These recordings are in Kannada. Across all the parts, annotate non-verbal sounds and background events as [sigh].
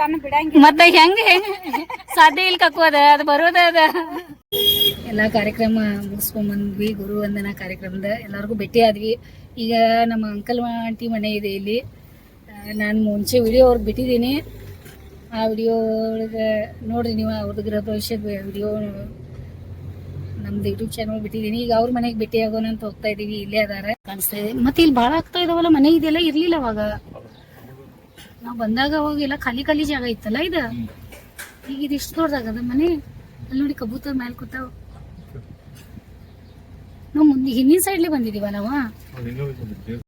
ತನ್ನ ಬಿಡಂಗಿಲ್ಲ. ಮತ್ತೆ ಹೆಂಗ? ಸಾಧ್ಯ ಇಲ್ಲ ಕಕ್ಕೋದ ಅದ ಅದು ಬರೋದ ಅದ. ಎಲ್ಲಾ ಕಾರ್ಯಕ್ರಮ ಮುಗಿಸ್ಕೊಂಡ್ ಬಂದ್ವಿ ಗುರು ವಂದನಾ ಕಾರ್ಯಕ್ರಮದ ಎಲ್ಲರಿಗೂ ಭೇಟಿ ಆದ್ವಿ. ಈಗ ನಮ್ಮ ಅಂಕಲ್ ಆಂಟಿ ಮನೆ ಇದೆ ಇಲ್ಲಿ. ನಾನು ಮುಂಚೆ ವಿಡಿಯೋ ಅವ್ರಿಗೆ ಬಿಟ್ಟಿದ್ದೀನಿ. ಆ ವಿಡಿಯೋ ಒಳಗೆ ನೋಡ್ರಿ ನೀವು ಅವ್ರದ್ದು ಗೃಹ ಭವಿಷ್ಯದ ವಿಡಿಯೋ ನಮ್ದು ಯೂಟ್ಯೂಬ್ ಚಾನಲ್ ಬಿಟ್ಟಿದ್ದೀನಿ. ಈಗ ಅವ್ರ ಮನೆಗೆ ಭೇಟಿ ಆಗೋಣ ಅಂತ ಹೋಗ್ತಾ ಇದೀವಿ ಇಲ್ಲೇ ಅದಾರ. ಕಾಣಿಸ್ತಾ ಇದೆ. ಮತ್ತೆ ಇಲ್ಲಿ ಭಾಳ ಆಗ್ತಾ ಇದಾವಲ್ಲ ಮನೆ ಇದೆಲ್ಲ ಇರ್ಲಿಲ್ಲ ಅವಾಗ. ನಾವು ಬಂದಾಗ ಹೋಗಿಲ್ಲ ಖಾಲಿ ಖಾಲಿ ಜಾಗ ಇತ್ತಲ್ಲ ಇದ? ಈಗ ಇದು ಇಷ್ಟು ದೊಡ್ಡದಾಗದ ಮನೆ? ಅಲ್ಲಿ ನೋಡಿ ಕಬೂತರ್ ಮೇಲೆ ಕೂತಾವ ನಾವ್ ಮುಂದೆ ಹಿಂದಿನ ಸೈಡ್ಲಿ ಬಂದಿದೀವ ನಾವು?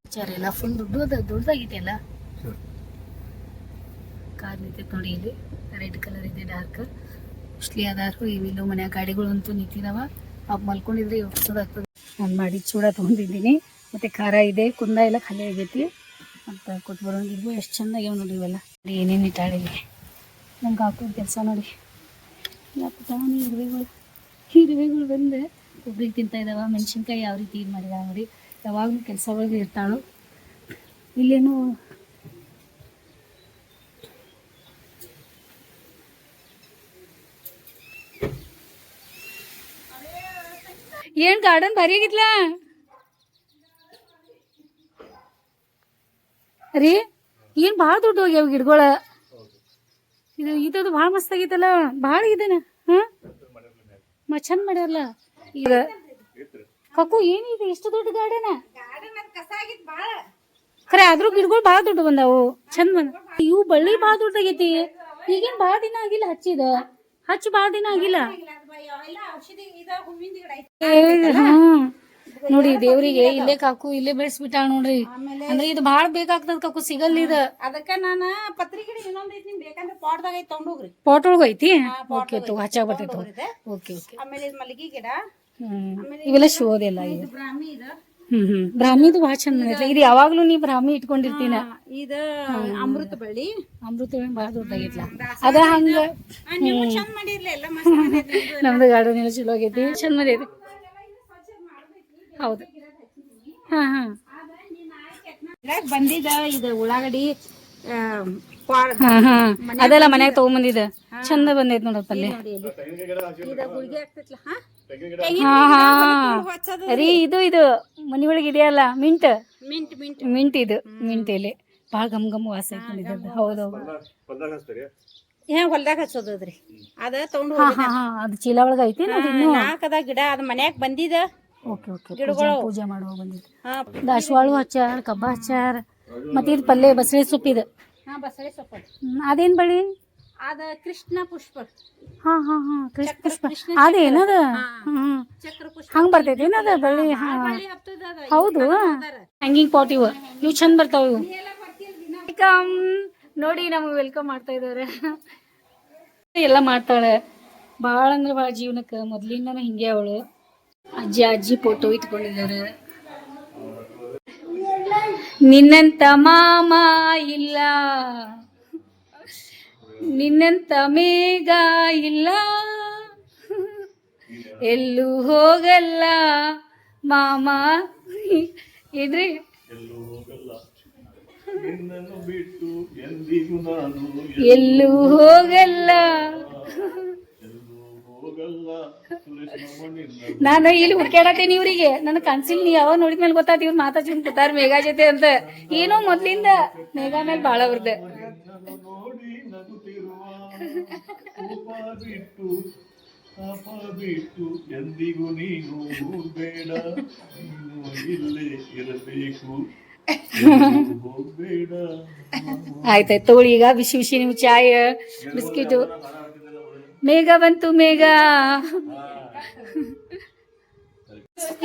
ವಿಚಾರ ಎಲ್ಲ ಫುಲ್ ದೊಡ್ಡ ದೊಡ್ಡದಾಗಿದೆ ಎಲ್ಲ. ಕಾರ್ ನಿಂತೈತೆ ನೋಡಿ ಇಲ್ಲಿ. ರೆಡ್ ಕಲರ್ ಇದೆ ಡಾರ್ಕ್ ಮೋಸ್ಟ್ಲಿ ಅದಾರು ಇವಿಲ್ಲೋ ಮನ್ಯಾಗ ಗಾಡಿಗಳು ಅಂತೂ ನಿಂತಿದಾವ. ಅವ್ ಮಲ್ಕೊಂಡಿದ್ರೆ ಯೋಚಿಸೋದಾಗ್ತದೆ ನಾನು ಮಾಡಿ ಚೂಡ ತೊಗೊಂಡಿದ್ದೀನಿ. ಮತ್ತೆ ಖಾರ ಇದೆ ಕುಂದ ಎಲ್ಲ ಖಾಲಿ ಆಗೈತಿ. ಮತ್ತು ಕೊಟ್ಟು ಬರೋಂಗಿದ್ವು ಎಷ್ಟು ಚೆನ್ನಾಗಿ ನೋಡಿ ಇವೆಲ್ಲ. ಏನೇನು ಇಟ್ಟಾಳಿವೆ ನಂಗೆ ಹಾಕೋ ಕೆಲಸ ನೋಡಿ. ಪುಟಾಣಿ ಇರುವೆಗಳು. ಇರುವೆಗಳು ಬಂದೆ ಒಬ್ರಿಗೆ ತಿಂತಾ ಇದಾವ ಮೆಣಸಿನ್ಕಾಯಿ ಯಾವ ರೀತಿ ಇದು ಮಾಡಿದಾವ ನೋಡಿ. ಯಾವಾಗಲೂ ಕೆಲಸ ಒಳಗೆ ಇರ್ತಾಳು. ಇಲ್ಲೇನು ಏನ್ ಗಾರ್ಡನ್ ಭಾರಿ ರೀ ಏನು ಭಾಳ ದೊಡ್ಡ ಹೋಗ್ಯಾವ ಗಿಡಗಳ? ಇದು ಇದದು ಭಾಳ ಮಸ್ತ್ ಆಗೈತಲ್ಲ ಭಾಳ ಇದೇನ ಹಾ? ಮ ಚಂದ ಮಾಡ್ಯಾರಲ್ಲ. ಈಗ ಕಕ್ಕು ಏನಿದೆ ಎಷ್ಟು ದೊಡ್ಡ ಗಾರ್ಡನ? ಖರೆ ಆದ್ರೂ ಗಿಡಗಳು ಭಾಳ ದೊಡ್ಡ ಬಂದಾವು ಚಂದ ಬಂದ. ಇವು ಬಳ್ಳಿ ಭಾಳ ದೊಡ್ಡದಾಗೈತಿ ಈಗೇನ್ ಭಾಳ ದಿನ ಆಗಿಲ್ಲ ಹಚ್ಚಿದ? ಹಚ್ಚಿ ಭಾಳ ದಿನ ಆಗಿಲ್ಲ? ಎಲ್ಲ ನೋಡಿ ದೇವ್ರಿಗೆ ಇಲ್ಲೇ ಕಾಕು ಇಲ್ಲೇ ಬೆಳೆಸ್ಬಿಟ್ಟಾಳ ನೋಡ್ರಿ. ಅಂದ್ರೆ ಇದು ಭಾಳ ಬೇಕಾಗ್ತದ ಕಾಕು ಸಿಗಲ್ಲ ಇದು. ಅದಕ್ಕ ನಾನ ಪತ್ರಿಕೆ ಇನ್ನೊಂದ್ ಐತಿ ನಿಮ್ ಬೇಕಂದ್ರ ಪಾಟ್ದಾಗ ಐತಿ ತಗೊಂಡೋಗ್ರಿ ಪಾಟ್ ಒಳಗ ಐತಿ? ಓಕೆ ತಗೋ ಹಚ್ಚಾಗ ಬರ್ತೈತಿ ಓಕೆ ಓಕೆ. ಆಮೇಲೆ ಇದು ಮಲ್ಲಿಗೆ ಗಿಡ. ಹ್ಮ್ ಇವೆಲ್ಲ ಶೋದೆಲ್ಲ ಇದು ಬ್ರಾಹ್ಮಿ ಇದ. ಹ್ಮ್ ಹ್ಮ್. ಬ್ರಾಹ್ಮಿದು ಭಾಳ ಚಂದ ಇದು ಯಾವಾಗ್ಲೂ ನೀ ಬ್ರಾಹ್ಮಿ ಇಟ್ಕೊಂಡಿರ್ತೀನ? ಇದ ಅಮೃತ ಬಳ್ಳಿ. ಅಮೃತ ಭಾಳ ದೊಡ್ಡಾಗೈತ್ಲ ಅದ ಹಂಗ. ನಮ್ದು ಗಾರ್ಡನ್ ಎಲ್ಲ ಚಲೋ ಆಗೈತಿ. ಚಂದ ಮಾಡೈತಿ ಹೌದು. ಹಾ ಹಾ. ಬಂದಿದ ಇದು ಉಳ್ಳಾಗಡ್ಡಿ ಅದೆಲ್ಲ ಮನ್ಯಾಗ ತಗೊಂಬಂದಿದ ಚಂದ ಬಂದೈತ್ ನೋಡಪ್ಪ ಪಲ್ಲೆ ನೋಡಿ ಇಲ್ಲಿ. ಇದ ಗುಳ್ಗಿ ಆಗ್ತೈತ್ಲ ಹಾ? ಹಾ ಹಾ. ಹಚ್ಚೋದು ರೀ ಇದು ಇದು. ಮನಿ ಒಳಗ ಇದೆಯಲ್ಲ ಮಿಂಟ್. Mint mint. ಮಿಂಟ್ ಇದು ಮಿಂಟ್ ಇಲ್ಲಿ. ಭಾಳ ಗಮ್ ಗಮ್ ವಾಸ ಐತೆ ಹೌದು ಹೊಲ್ದಾಗ ಹಚ್ಚೋದ್ರಿ ಅದ ತಗೊಂಡು ಹಾ ಹಾ ಹಾ. ಅದು ಚೀಲ ಒಳಗ ಐತಿ ನಾಲ್ಕದ ಗಿಡ ಅದ್ ಮನ್ಯಾಗ ಬಂದಿದ. Okay okay. ಪೂಜೆ ಪೂಜೆ ಮಾಡುವ ಬಂದಿತ್ತು ಹಾ ದಾಸವಾಳು ಹಚ್ಚಾರ ಕಬ್ಬ ಹಚ್ಚಾರ ಮತ್ತೆ ಇದು ಪಲ್ಲೆ ಬಸಳೆ ಇದು. ಹಾ ಬಸಳೆ ಸೊಪ್ಪು ಅದೇನು ಬಳಿ ಅದ ಕೃಷ್ಣ ಪುಷ್ಪ. ಹಾ ಹಾ ಹಾ ಕೃಷ್ಣ ಪುಷ್ಪ. ಅದೇನದ ಹ್ಮ್ ಚಕ್ರ ಪುಷ್ಪ. ಹಂಗ್ ಬರ್ತೈತಿ ಏನದ ಬಳ್ಳಿ? ಹೌದು. ಹ್ಯಾಂಗಿಂಗ್ ಪಾಟ್ ಇವು. ಇವು ಚಂದ ಬರ್ತಾವ ಇವು. ವೆಲ್ಕಮ್ ನೋಡಿ ನಮಗೆ ವೆಲ್ಕಮ್ ಮಾಡ್ತಾ ಇದಾರೆ ಎಲ್ಲ ಮಾಡ್ತಾಳೆ. ಭಾಳ ಅಂದ್ರೆ ಭಾಳ ಜೀವನಕ್ಕೆ. ಮೊದ್ಲಿಂದನೂ ಹಿಂಗೆ ಅವಳು. ಅಜ್ಜಿ ಅಜ್ಜಿ ಫೋಟೋ ಇಟ್ಕೊಂಡಿದ್ದಾರೆ. ನಿನ್ನಂತ ಮಾಮ ಇಲ್ಲ. ನಿನ್ನಂತ ಮೇಘ ಇಲ್ಲ. ಎಲ್ಲೂ ಹೋಗಲ್ಲ ಮಾಮ. ಇದ್ರಿ? ಎಲ್ಲೂ ಹೋಗಲ್ಲ. ನಾನು ಇಲ್ಲಿ ಹುಡ್ಕ್ಯಾಡತ್ತೀನಿ ಇವ್ರಿಗೆ. ನನ್ನ ಕನ್ಸಿಲ್ ನೀ ನೋಡಿದ ನೋಡಿದ್ಮೇಲೆ ಗೊತ್ತಾತ ಇವ್ರು ಮಾತಾಡ್ಸ್ಕೊಂಡ್ ಕೂತಾರ ಮೇಘಾ ಜೊತೆ ಅಂತ. ಏನೋ ಮೊದ್ಲಿಂದ ಮೇಘಾ ಮೇಲೆ ಬಾಳ ಅವ್ರದ್ದು ಬಿಟ್ಟು ಎಂದಿಗೂ ನೀನು ಬೇಡ ನೀನು ಇಲ್ಲೇ ಇರಬೇಕು ಆಯ್ತಾಯ್ತು ತಗೊಳ್ಳಿ. ಈಗ ಬಿಸಿ ಬಿಸಿ ನಿಮ್ ಚಾಯ್ ಬಿಸ್ಕಿಟು. ಮೇಘ ಬಂತು ಮೇಘ.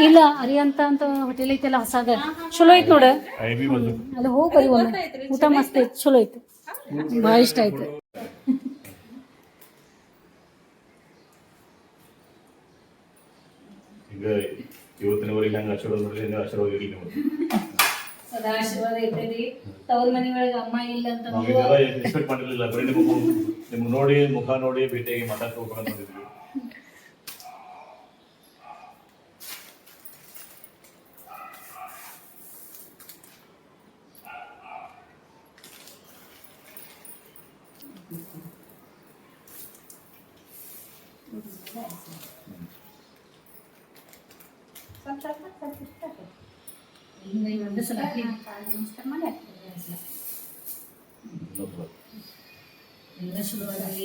ಇಲ್ಲ ಅರಿಯಂತ ಅಂತ ಹೋಟೆಲ್ ಐತಲ್ಲ ಹೊಸಾದ ಚಲೋ ಐತ್ ನೋಡ. ಅಲ್ಲಿ ಹೋಗಿ ಬರಿ ಒಮ್ಮೆ. ಊಟ ಮಸ್ತ್ ಐತಿ ಚಲೋ ಐತಿ. ಭಾಳ ಇಷ್ಟ ಆಯ್ತು. ಈಗ ಇವತ್ತಿನವರೆಗೆ ಹಂಗೆ ಆಶೀರ್ವಾದ ಮಾಡಿದ್ರೆ ಹಂಗೆ ಆಶೀರ್ವಾದ ಇರಲಿ ನಿಮಗೆ ಸದಾ ಆಶೀರ್ವಾದ ಇರ್ತೈತಿ ತವ್ರ ಮನೆಯೊಳಗೆ ಒಳಗೆ ಅಮ್ಮ ಇಲ್ಲ ಅಂತ ನಾವು ಇದೆಲ್ಲ ಎಕ್ಸ್ಪೆಕ್ಟ್ ಮಾಡಿರಲಿಲ್ಲ ಬರೀ ನಿಮಗೆ ನಿಮ್ಗೆ ನೋಡಿ ಮುಖ ನೋಡಿ ಭೇಟಿಯಾಗಿ ಮಾತಾಡ್ತಾ ಹೋಗ್ಬೇಕು ಅಂದಿದ್ವಿ ಈಗ ಒಂದು ಸಲ ನಮಸ್ಕಾರ ಮಾಡಿ ಎಲ್ಲ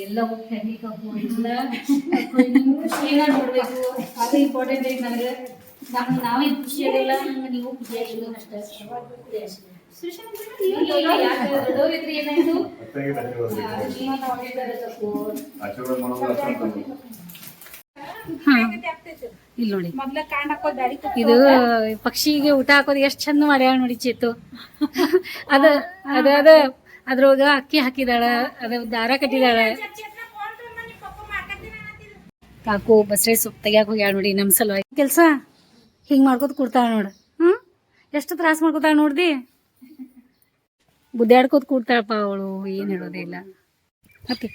ಎಲ್ಲ ಹೋಗಿ ಕಪ್ಪು ಎಲ್ಲ ಈಗ ಖುಷಿಯಾಗ ನೋಡ್ಬೇಕು ಅದು ಇಂಪಾರ್ಟೆಂಟ್ ಐತೆ ನನಗೆ. ನಮ್ಗೆ ನಾವೇ ಖುಷಿ ಆಗಿಲ್ಲ ನಂಗೆ ನೀವು ಖುಷಿ ಆಗಿಲ್ಲ ಅಷ್ಟೇ. ದೊಡ್ಡವ್ರಿದ್ರೆ ಏನಾಯ್ತು. ಇಲ್ಲಿ ನೋಡಿ. ಇದು ಪಕ್ಷಿಗೆ ಊಟ ಹಾಕೋದು ಎಷ್ಟು ಚಂದ ಮಾಡ್ಯಾಳ ನೋಡಿ ಚೇತು. ಅದ ಅದ ಅದ ಅದ್ರೊಳಗ ಅಕ್ಕಿ ಹಾಕಿದಾಳ ಅದ ದಾರ ಕಟ್ಟಿದಾಳ. ಕಾಕು ಬಸ್ರೆ ಸೊಪ್ಪು ತೆಗಿಯಾಕ ಹೋಗ್ಯಾಳ ನೋಡಿ ನಮ್ ಸಲುವಾಗಿ. ಕೆಲ್ಸ ಹಿಂಗ್ ಮಾಡ್ಕೋತ ಕೂಡ್ತಾಳ ನೋಡ್. ಹ್ಮ್? ಎಷ್ಟು ತ್ರಾಸ ಮಾಡ್ಕೋತಾಳ ನೋಡ್ದಿ? ಬುದ್ಧಾಡ್ಕೋತ ಕೂಡ್ತಾಳಪ್ಪ ಅವಳು ಏನ್ ಹೇಳೋದಿಲ್ಲ ಓಕೆ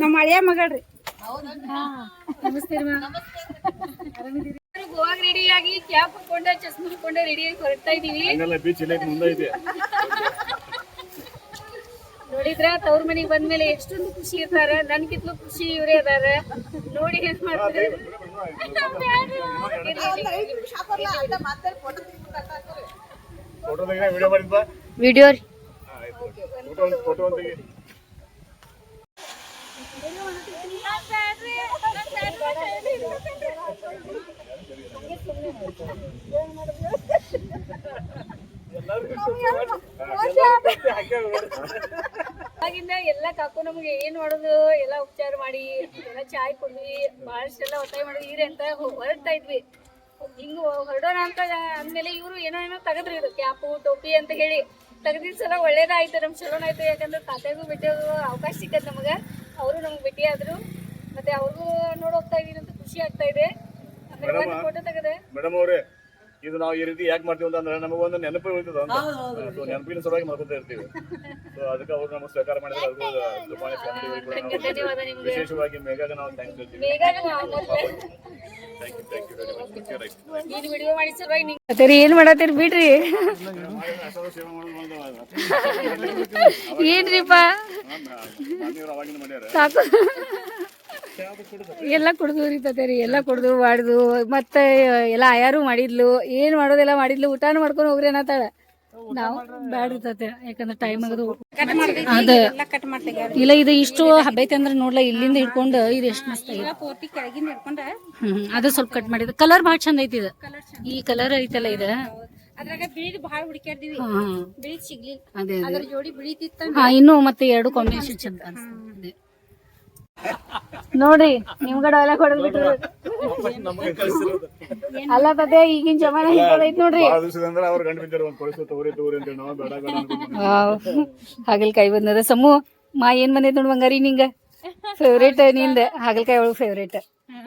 ನಮ್ಮ ಹಳೆಯ ಮಗಳ್ರಿ. ಗೋವಾಗ ರೆಡಿಯಾಗಿ ಕ್ಯಾಪ್ ಹಾಕೊಂಡೆ ಚಸ್ಮಾ ಹಾಕೊಂಡೆ ರೆಡಿ ಆಗಿ ಹೊರಡ್ತಾ ಇದೀವಿ ಹಂಗಲ್ಲ ಬೀಚ್ ಇಲ್ಲೇ ಮುಂದೆ ಇದೆ ನೋಡಿದ್ರ ತವ್ರ ಮನೆಗ್ ಬಂದ್ಮೇಲೆ ಎಷ್ಟೊಂದು ಖುಷಿ ಇರ್ತಾರ. ನನ್ಕಿತ್ಲು ಖುಷಿ ಇವ್ರೇ ಅದಾರ ನೋಡಿ ಏನ್ ಮಾಡ್ತಾರೆ. ಫೋಟೋ ತೆಗಿನ ವಿಡಿಯೋ ಮಾಡಿದ್ಬಾ ಆಗಿಂದ ಎಲ್ಲ ಕಾಕು ನಮ್ಗೆ ಏನ್ ಮಾಡೋದು ಎಲ್ಲ ಉಪಚಾರ ಮಾಡಿ ಎಲ್ಲ ಚಾಯ್ ಕುಡ್ವಿ ಬಹಳಷ್ಟೆಲ್ಲ ಒತ್ತಾಯ ಮಾಡಿ ಇರಿ ಅಂತ ಹೊರಡ್ತಾ ಇದ್ವಿ. ಹಿಂಗ ಹೊರಡೋಣ ಅಂತ ಅಂದ್ಮೇಲೆ ಇವ್ರು ಏನೋ ಏನೋ ತೆಗೆದ್ರಿ ಇದು ಕ್ಯಾಪು ಟೋಪಿ ಅಂತ ಹೇಳಿ. ತೆಗ್ದಿದ್ ಸಲ ಒಳ್ಳೇದಾಯ್ತು ನಮ್ ಚಲೋನಾಯ್ತು ಯಾಕಂದ್ರೆ ತಾತೆಗೂ ಭೇಟಿಯಾಗೋ ಅವಕಾಶ ಸಿಕ್ಕದ್ ನಮಗ. ಅವರು ನಮ್ಗೆ ಭೇಟಿ ಆದ್ರು. ಮತ್ತೆ ಅವ್ರಿಗೂ ನೋಡೋಗ್ತಾ ಇದೀನಿ ಅಂತ ಖುಷಿ ಆಗ್ತಾ ಇದೆ. ಫೋಟೋ ತೆಗದೆ ಮೇಡಮ್ ಅವರೇ ಇದು ನಾವು ಈ ರೀತಿ ಯಾಕೆ ಮಾಡ್ತೀವಿ ಅಂತಂದ್ರೆ ನಮಗೊಂದು ಒಂದು ನೆನಪು ಉಳಿತದ ಅಂತ. ಸೊ ನೆನಪಿನ ಸಲುವಾಗಿ ಮಾಡ್ಕೊತಾ ಇರ್ತೀವಿ. ಸೊ ಅದಕ್ಕೆ ಅವ್ರು ನಮಗೆ ಸ್ವೀಕಾರ ಮಾಡಿದ್ರೆ ಅದಕ್ಕೂ ತುಂಬಾನೇ ಫ್ಯಾಮಿಲಿ ವಿಶೇಷವಾಗಿ ಮೇಘಾಗ ನಾವು ಥ್ಯಾಂಕ್ಸ್ ಹೇಳ್ತೀವಿ. ಬೇಗ thank you thank you very much right video ಮಾಡಿ ಸಲುವಾಗಿ ನಿಂಗೆ ಅದೇರಿ ಏನ್ ಮಾಡತ್ತೀರಿ? ಬಿಡ್ರಿ. [laughs] ಏನ್ರಿಪ್ಪ? ಸಾಕು. ಎಲ್ಲ ಕುಡ್ದು ರೀ ಎಲ್ಲ ಕುಡ್ದು ಮಾಡ್ದು ಮತ್ತೆ ಎಲ್ಲ ಆಯಾರು ಮಾಡಿದ್ಲು ಏನ್ ಮಾಡೋದೆಲ್ಲ ಮಾಡಿದ್ಲು ಊಟಾನು ಮಾಡ್ಕೊಂಡು ಹೋಗ್ರಿ ಅನ್ನತ್ತಾಳ ನಾವು ಬ್ಯಾಡ್ರಿ ತತೆ ಯಾಕಂದ್ರೆ ಟೈಮ್ ಆಗದು. ಅದ ಇಲ್ಲ ಇದು ಇಷ್ಟು ಹಬ್ಬೈತೆ ಅಂದ್ರೆ ನೋಡ್ಲ ಇಲ್ಲಿಂದ ಹಿಡ್ಕೊಂಡು ಇದು ಎಷ್ಟು ಮಸ್ತ್ ಹ್ಮ್ ಅದು ಸ್ವಲ್ಪ ಕಟ್ ಮಾಡಿದ ಕಲರ್ ಭಾಳ ಚಂದ ಐತಿ ಇದು. ಈ ಕಲರ್ ಐತಲ್ಲ ಇದ. ಅದೇ ಅದೇ. ಅದ್ರ ಜೋಡಿ ಬಿಳಿತಿತ್ತ ಹಾ ಇನ್ನು ಮತ್ತೆ ಎರಡು ಕಾಂಬಿನೇಷನ್ ಚಂದ ಕಾಣಿಸ್ತದೆ ನೋಡ್ರಿ ನಿಮ್ಗಡೆ ಎಲ್ಲ ಕೊಡದ್ ಬಿಟ್ರು. ಅಲ್ಲ ತದೆ ಈಗಿನ ಜಮಾನ ಹಿಂಗದೈತ್ ನೋಡ್ರಿ. ಹಾಗಲ್ ಕೈ ಹಾಗಲ್ಕಾಯಿ ಬಂದದ. ಸಮೂ ಮಾ ಏನ್ ಬಂದೈತ್ ನೋಡ್ ಬಂಗಾರಿ ನಿಂಗ? ಫೇವ್ರೇಟ್ನಿಂದ. ಹಾಗಲ್ಕಾಯಿ ಒಳಗ್ ಫೇವ್ರೇಟ್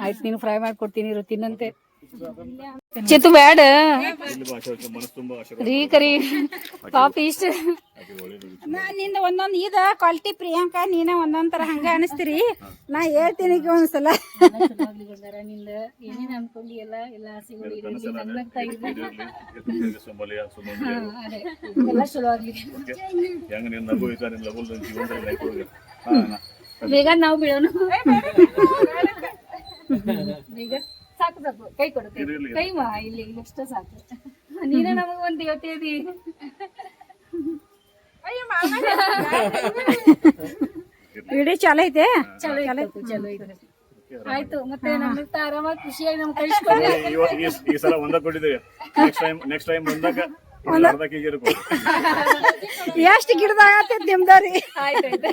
ಆಯ್ತು ನೀನು ಫ್ರೈ ಮಾಡ್ಕೊಡ್ತೀನಿ ಇರು ತಿನ್ನಂತೆ ಚಿತ್ತು ಬೇಡ ರೀ ಕರಿ. ಪಾಪ ಇಷ್ಟ. ನಾ ನಿಂದ ಒಂದೊಂದ್ ಇದ ಕ್ವಾಲಿಟಿ ಪ್ರಿಯಾಂಕಾ ನೀನ ಒಂದೊಂದ್ ತರ ಹಂಗ ಅನಿಸ್ತೀರಿ. ನಾ ಹೇಳ್ತೀನಿ ಒಂದ್ಸಲ. ನಿಂದ ಏನೇನ್ ಅನ್ಕೊಂಡಿ ಎಲ್ಲ ಎಲ್ಲ ಆಸೆಗಳು ಇರಲಿ ನಗ್ನಗ್ತಾ ಇರ್ಲಿ. ಸೊಂಬಲಿಯ ಸುಮಂಬಲಿಯ ಅದೇ ಎಲ್ಲ ಚಲೋ ಆಗ್ಲಿ ಓಕೆ ಹೆಂಗ ನೀನು ನಗು ಐತಾ ನಿನ್ನ ಲಗು ಜೀವನದಲ್ಲಿ ಲೈಫ್ ಒಳಗೆ ಬೇಗ ನಾವು ಬಿಡೋಣ. [laughs] ಬೇಗ. ಸಾಕು ಸಾಕು ಕೈ ಕೊಡು ಕೈ. ಕೈ ಮಾ ಇಲ್ಲಿ ಇಷ್ಟ ಸಾಕು. ನೀನೇ ನಮಗ ಒಂದು ದೇವತೆ ಅದಿ ವಿಡಿಯೋ ಚಾಲು ಐತೆ ಚಲೋ ಐತೆ ಚಲೋ ಐತೆ ಆಯ್ತು ಮತ್ತೆ ನಮ್ಮಿಂದ ಆರಾಮಾಗಿ ಖುಷಿಯಾಗಿ ನಮ್ ಕೈ ಇವ- ಈ ಈ ಸಲ ಒಂದ ಕೊಟ್ಟಿದ್ದೀವಿ. ನೆಕ್ಸ್ಟ್ ಟೈಮ್ ನೆಕ್ಸ್ಟ್ ಟೈಮ್ ಬಂದಾಗ ಎಷ್ಟು ಗಿಡದಾಗ ಆಯ್ತಾಯ್ತು.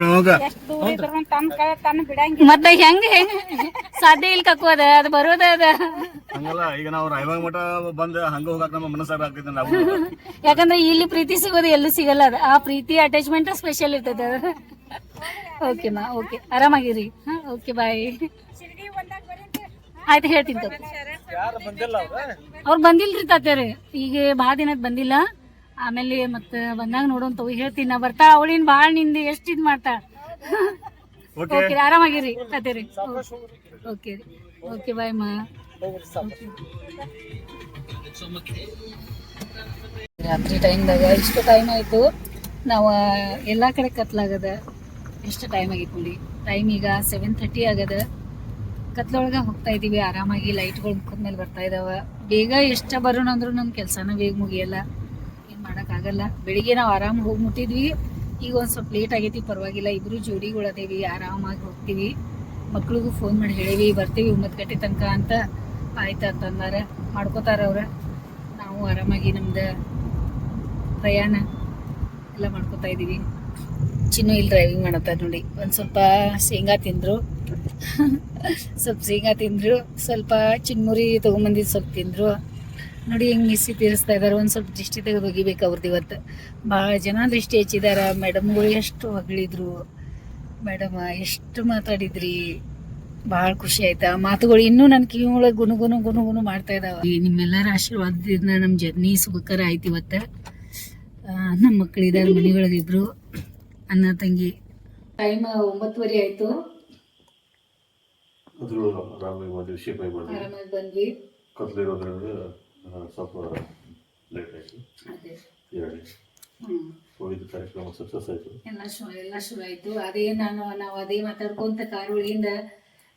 ದೂರ ಇದ್ರು ತನ್ನ ಕೈ ತನ್ನ ಬಿಡಂಗಿ ಮತ್ತೆ ಹೆಂಗ್ ಹೆಂಗ್? ಸಾಧ್ಯ ಇಲ್ಲ ಕಕ್ಕು ಅದ ಅದು ಬರೋದ ಅದ. ಹಂಗಲ್ಲ ಈಗ ನಾವು ರಾಯಬಾಗ ಮಠ ಬಂದು ಹಂಗ ಹೋಗಕ್ ನಮ್ಮ ಮನಸ್ಸಾಗ ಆಗ್ತೈತೆ ನಾವು. ಯಾಕಂದ್ರೆ ಇಲ್ಲಿ ಪ್ರೀತಿ ಸಿಗೋದು ಎಲ್ಲೂ ಸಿಗಲ್ಲ ಅದ. ಆ ಪ್ರೀತಿ ಅಟ್ಯಾಚ್ಮೆಂಟ್ ಸ್ಪೆಷಲ್ ಇರ್ತದ ಅದು. ಓಕೆ ಮಾ ಓಕೆ ಆರಾಮಾಗಿರಿ. ಹಾ ಓಕೆ ಬಾಯ್ ಆಯ್ತು ಹೇಳ್ತೀನಿ. ಅವ್ರು ಬಂದಿಲ್ರಿ ತಾತ್ಯಾರಿ ಈಗ ಭಾಳ ದಿನದ ಬಂದಿಲ್ಲ. ಆಮೇಲೆ ಮತ್ತೆ ಬಂದಾಗ ನೋಡೋಣ ತಗೋ. ಹೇಳ್ತೀನಿ ನಾ ಬರ್ತಾ ಅವಳಿನ ಭಾಳ ನಿಂದ ಎಷ್ಟು ಇದು ಮಾಡ್ತಾಳ ಓಕೆ. ಓಕೆ ಆರಾಮಾಗಿರಿ. ತಾತ್ಯಾರಿ ಓಕೆ ರೀ. ಓಕೆ ಬಾಯ್ ಮಾ ರಾತ್ರಿ ಟೈಮ್ದಾಗ ಇಷ್ಟು ಟೈಮ್ ಆಯ್ತು. ನಾವು ಎಲ್ಲ ಕಡೆ ಕತ್ಲಾಗದ. ಎಷ್ಟು ಟೈಮ್ ಆಗಿತ್ತು ನೋಡಿ. ಟೈಮ್ ಈಗ ಸೆವೆನ್ ಥರ್ಟಿ ಆಗದ. ಕತ್ಲೊಳಗೆ ಹೋಗ್ತಾ ಇದೀವಿ. ಆರಾಮಾಗಿ ಲೈಟ್ಗಳು ಮುಖದ ಮೇಲೆ ಬರ್ತಾ ಇದಾವ. ಬೇಗ ಎಷ್ಟ ಬರೋಣ ಅಂದ್ರೂ ನಮ್ಮ ಕೆಲಸನ ಬೇಗ ಮುಗಿಯಲ್ಲ. ಏನು ಮಾಡೋಕ್ಕಾಗಲ್ಲ ಬೆಳಿಗ್ಗೆ ನಾವು ಆರಾಮ್ ಹೋಗಿ ಮುಟ್ಟಿದ್ವಿ. ಈಗ ಒಂದು ಸ್ವಲ್ಪ ಲೇಟ್ ಆಗೈತಿ, ಪರವಾಗಿಲ್ಲ. ಇಬ್ರು ಜೋಡಿಗಳು ಅದೇವಿ, ಆರಾಮಾಗಿ ಹೋಗ್ತೀವಿ. ಮಕ್ಳಿಗೂ ಫೋನ್ ಮಾಡಿ ಹೇಳೀವಿ, ಬರ್ತೀವಿ ಒಂಬತ್ತು ಗಂಟೆ ತನಕ ಅಂತ ಆಯ್ತು ಅಂತಂದಾರ ಮಾಡ್ಕೋತಾರ ಅವ್ರ. ನಾವು ಆರಾಮಾಗಿ ನಮ್ದು ಪ್ರಯಾಣ ಎಲ್ಲ ಮಾಡ್ಕೋತಾ ಇದೀವಿ ಚಿನ್ನು ಇಲ್ಲಿ ಡ್ರೈವಿಂಗ್ ಮಾಡತ್ತಾರೆ ನೋಡಿ. ಒಂದು ಸ್ವಲ್ಪ ಶೇಂಗಾ ತಿಂದ್ರು. [laughs] ಸ್ವಲ್ಪ ಶೇಂಗಾ ತಿಂದ್ರು. ಸ್ವಲ್ಪ ಚಿನ್ಮುರಿ ತೊಗೊಂಬಂದಿದ್ದು ಸ್ವಲ್ಪ ತಿಂದ್ರು. ನೋಡಿ ಹೆಂಗೆ ಮಿಸ್ಸಿ ತೀರಿಸ್ತಾ ಇದಾರೆ. ಒಂದು ಸ್ವಲ್ಪ ದೃಷ್ಟಿ ತೆಗೆದು ಒಗಿಬೇಕು ಅವ್ರದ್ದು ಇವತ್ತು. ಭಾಳ ಜನ ದೃಷ್ಟಿ ಹಚ್ಚಿದಾರ. ಮೇಡಮ್ಗಳು ಎಷ್ಟು ಹೊಗಳಿದ್ರು. ಮೇಡಮ್ ಎಷ್ಟು ಮಾತಾಡಿದ್ರಿ. ಭಾಳ ಖುಷಿ ಆಯ್ತಾ? ಮಾತುಗಳು ಇನ್ನೂ ನನ್ನ ಕಿವಿ ಒಳಗೆ ಗುಣಗುನು ಗುನು ಗುನು ಗುನು ಮಾಡ್ತಾ ಇದಾವ. ನಿಮ್ಮೆಲ್ಲರ ಆಶೀರ್ವಾದದಿಂದ ನಮ್ಮ ಜರ್ನಿ ಸುಖಕರ ಆಯ್ತು ಇವತ್ತು. ಆ, ನಮ್ಮ ಮಕ್ಕಳಿದ್ದಾರೆ ಮನೆಯೊಳಗೆ ಇಬ್ರು. ಅಣ್ಣ ತಂಗಿ. ಟೈಮ್ ಒಂಬತ್ತುವರೆ ಆಯ್ತು. ಬಂದ್ವಿ. ಸ್ವಲ್ಪ ಲೇಟ್ ಆಯಿತು. ಹ್ಮ್. ಸೊ ಇದು ಕಾರ್ಯಕ್ರಮ ಸಕ್ಸಸ್ ಆಯಿತು. ಎಲ್ಲ ಶು ಎಲ್ಲ ಶುರು ಆಯ್ತು. ಅದೇ ನಾನು ನಾವು ಅದೇ ಮಾತಾಡ್ಕೊಂತ ಕಾರ್ ಒಳಗಿಂದ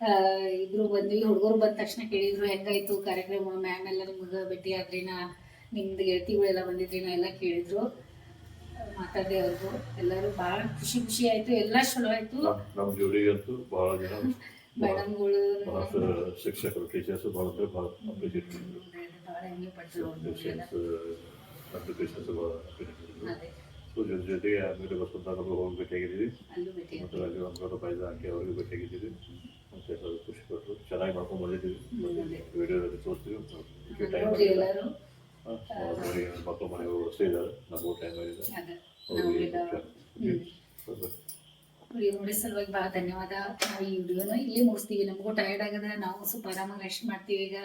ಆ, ಇಬ್ರು ಬಂದ್ವಿ. ಹುಡುಗರು ಬಂದ ತಕ್ಷಣ ಕೇಳಿದ್ರು ಹೆಂಗಾಯ್ತು ಕಾರ್ಯಕ್ರಮ? ಮ್ಯಾಮ್ ಎಲ್ಲ ನಿಮ್ಗೆ ಭೇಟಿ ಆದ್ರಿನ ನಿಮ್ದು ಗೆಳತಿಗಳೆಲ್ಲ ಬಂದಿದ್ರಿ ನಾ ಎಲ್ಲ ಕೇಳಿದ್ರು. ಮಾತಾಡಿದೆ ಅವ್ರಿಗೂ ಎಲ್ಲರೂ ಭಾಳ ಖುಷಿ ಖುಷಿ ಆಯ್ತು. ಎಲ್ಲ ಶುರು ಆಯ್ತು. ನಮ್ಮ ನಮ್ಮ ಜೋಡಿಗಂತೂ ಭಾಳ ಜನ ಮೇಡಮ್ಗಳು ಶಿಕ್ಷಕರು ಟೀಚರ್ಸ್ ಭಾಳ ಅಂದ್ರೆ ಭಾಳ ಅಪ್ರಿಷಿಯೇಟ್ ಸೊ ಜೊತೆ ಜೊತೆಗೆ ಆಮೇಲೆ ವಸಂತನಲ್ಲೂ ಹೋಗಿ ಭೇಟಿಯಾಗಿದ್ದೀವಿ. ಮತ್ತು ಅಲ್ಲಿ ಒಂದು ಪ್ರೈಸ್ ಹಾಕಿ ಅವ್ರಿಗೆ ಭೇಟಿಯಾಗಿದ್ದೀವಿ. ಮತ್ತೆ ಎಲ್ಲರೂ ಖುಷಿ ಪಟ್ಟರು ಚೆನ್ನಾಗಿ ಮಾಡ್ಕೊಂಡು ಬಂದಿದ್ದೀವಿ. ವಿಡಿಯೋದಲ್ಲಿ ತೋರಿಸ್ತೀವಿ. ಮಕ್ಕಳು ಮನೆಗೆ ಅಷ್ಟೇ ಇದ್ದಾರೆ ನಮಗೂ ಟೈಮ್ ಆಗಿದೆ ನೋಡಿ ನೋಡಿದ ಸಲುವಾಗಿ ಬಹಳ ಧನ್ಯವಾದ. ನಾವು ಈ ವಿಡಿಯೋನ ಇಲ್ಲಿ ಮುಗಿಸ್ತೀವಿ. ನಮಗೂ ಟಯರ್ಡ್ ಆಗದ. ನಾವು ಸ್ವಲ್ಪ ಆರಾಮಾಗಿ ರೆಸ್ಟ್ ಮಾಡ್ತೀವಿ ಈಗ.